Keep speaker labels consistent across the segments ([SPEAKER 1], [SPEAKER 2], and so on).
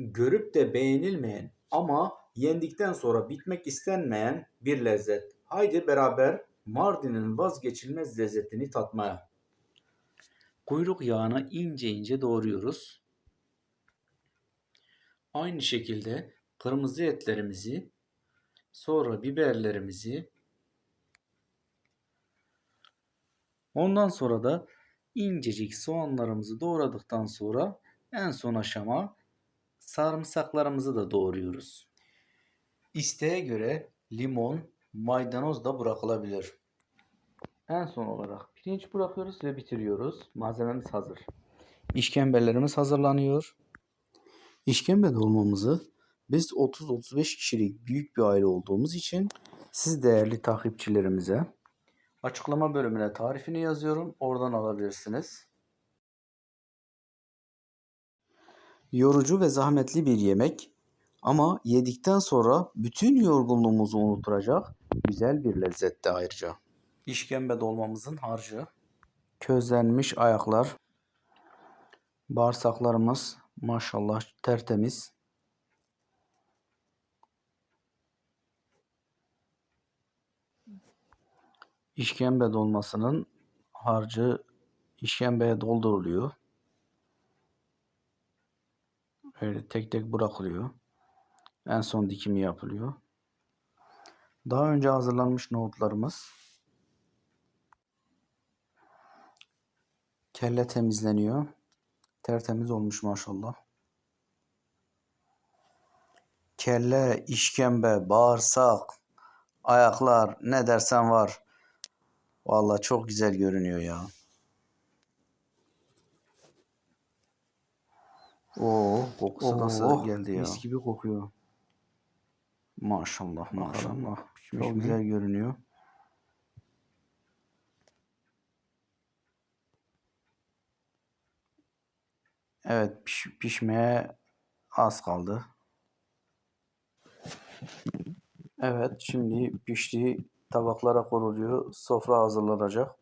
[SPEAKER 1] Görüp de beğenilmeyen ama yendikten sonra bitmek istenmeyen bir lezzet. Haydi beraber Mardin'in vazgeçilmez lezzetini tatmaya. Kuyruk yağını ince ince doğruyoruz. Aynı şekilde kırmızı etlerimizi, sonra biberlerimizi, ondan sonra da incecik soğanlarımızı doğradıktan sonra en son aşama sarımsaklarımızı da doğruyoruz. İsteğe göre limon, maydanoz da bırakılabilir. En son olarak pirinç bırakıyoruz ve bitiriyoruz. Malzememiz hazır. İşkembelerimiz hazırlanıyor. İşkembe dolmamızı biz 30-35 kişilik büyük bir aile olduğumuz için siz değerli takipçilerimize açıklama bölümüne tarifini yazıyorum. Oradan alabilirsiniz. Yorucu ve zahmetli bir yemek ama yedikten sonra bütün yorgunluğumuzu unutturacak güzel bir lezzette ayrıca. İşkembe dolmamızın harcı, közlenmiş ayaklar, bağırsaklarımız maşallah tertemiz. İşkembe dolmasının harcı işkembeye dolduruluyor. Öyle tek tek bırakılıyor. En son dikimi yapılıyor. Daha önce hazırlanmış nohutlarımız kelle temizleniyor. Tertemiz olmuş maşallah. Kelle, işkembe, bağırsak, ayaklar ne dersen var. Vallahi çok güzel görünüyor ya. Oo, kokusu nasıl geldi ya? Mis gibi kokuyor. Maşallah maşallah. Çok güzel görünüyor. Evet piş, pişmeye az kaldı. Evet şimdi piştiği tabaklara konuluyor. Sofra hazırlanacak.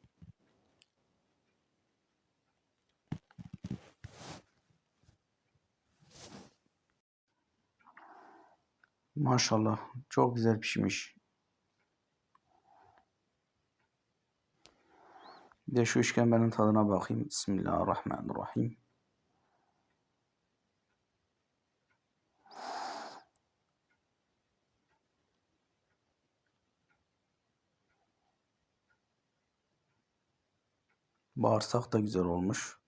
[SPEAKER 1] Maşallah çok güzel pişmiş. Bir de şu işkembenin tadına bakayım. Bismillahirrahmanirrahim. Bağırsak da güzel olmuş.